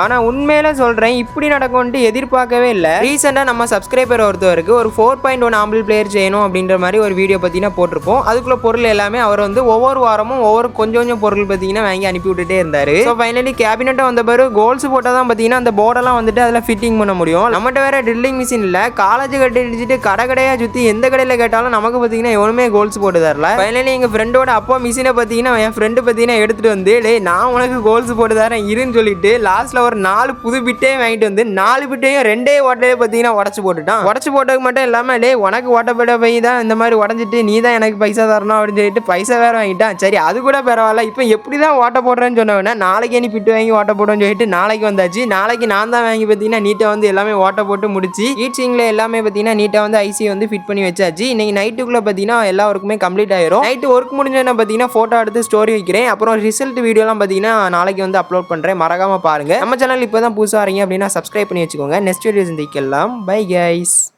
ஆனால் உண்மையில சொல்கிறேன் இப்படி நடக்கும்ட்டு எதிர்பார்க்கவே இல்லை. ரீசெண்டாக நம்ம சப்ஸ்கிரைபர் ஒருத்தவருக்கு ஒரு four point one ample player செய்யணும் அப்படின்ற மாதிரி ஒரு வீடியோ பார்த்தீங்கன்னா போட்டிருப்போம். அதுக்குள்ள பொருள் எல்லாமே அவர் வந்து ஒவ்வொரு வாரமும் ஒவ்வொரு கொஞ்சம் கொஞ்சம் பொருள் பார்த்தீங்கன்னா வாங்கி அனுப்பி விட்டுட்டே இருந்தார். ஸோ ஃபைனலி கேபினெட்டை வந்த பிறகு கோல்ஸ் போட்டால் தான் பார்த்தீங்கன்னா அந்த போர்டெல்லாம் வந்துட்டு அதில் ஃபிட்டிங் பண்ண முடியும். நம்மகிட்ட வேற ட்ரில்லிங் மிஷின் இல்லை. காலேஜ் கட்டி அடிச்சுட்டு கடை கடையாக சுற்றி எந்த கடையில் கேட்டாலும் நமக்கு பார்த்தீங்கன்னா எவனுமே கோல்ஸ் போட்டு தரல. ஃபைனலி எங்கள் ஃப்ரெண்டோட அப்பா மிஷினை பார்த்தீங்கன்னா என் ஃப்ரெண்டு பார்த்தீங்கன்னா எடுத்துகிட்டு வந்து டே நான் உனக்கு கோல்ஸ் போட்டு தரேன் இருன்னு சொல்லிட்டு லாஸ்ட்டில் ஒரு நாலு புது பிட்டையும் வாங்கிட்டு வந்து நாலு பிட்டையும் ரெண்டே ஓட்டையே பார்த்தீங்கன்னா உடச்சு போட்டுட்டான். உடச்சு போட்டதுக்கு மட்டும் இல்லாமல் டே உனக்கு ஓட்டப்பட போய் தான் இந்த மாதிரி உடஞ்சிட்டு நீ தான் எனக்கு பைசா தரணும் அப்படின்னு சொல்லிட்டு பைசா வேற வாங்கிட்டான். சரி அது கூட பரவாயில்ல. இப்போ எப்படி தான் ஓட்ட போடுறேன்னு சொன்னவொடனே நாளைக்கு நீ பிட்டு வாங்கி ஓட்ட போடுன்னு சொல்லிட்டு நாளைக்கு வந்தாச்சு. நாளைக்கு நான் தான் வாங்கி பார்த்தீங்கன்னா நீட்டாக வந்து எல்லாமே ஓட்ட போட்டு முடிச்சு ஹீட்ஸிங்கில் எல்லாமே பார்த்தீங்கன்னா நீட்டாக வந்து ஐசி வந்து ஃபிட் பண்ணி வச்சாச்சு. இன்னைக்கு நைட்டுக்குள்ளே பார்த்தீங்கன்னா எல்லா ஒர்க்குமே கம்ப்ளீட் ஆயிரும். நைட்டு ஒர்க் முடிஞ்சோன்னா பார்த்தீங்கன்னா ஃபோட்டோ எடுத்து ஸ்டோரி வைக்கிறேன். அப்புறம் ரிசல்ட் வீடியோலாம் பார்த்தீங்கன்னா நாளைக்கு வந்து அப்லோட் பண்ணுறேன் மறக்காமல் பாருங்கள் நம்ம சேனல் இப்போ தான் புதுசாக வரீங்க அப்படின்னா சப்ஸ்கிரைப் பண்ணி வச்சுக்கோங்க. நெக்ஸ்ட் வீடியோ சந்திக்கலாம் பை கைஸ்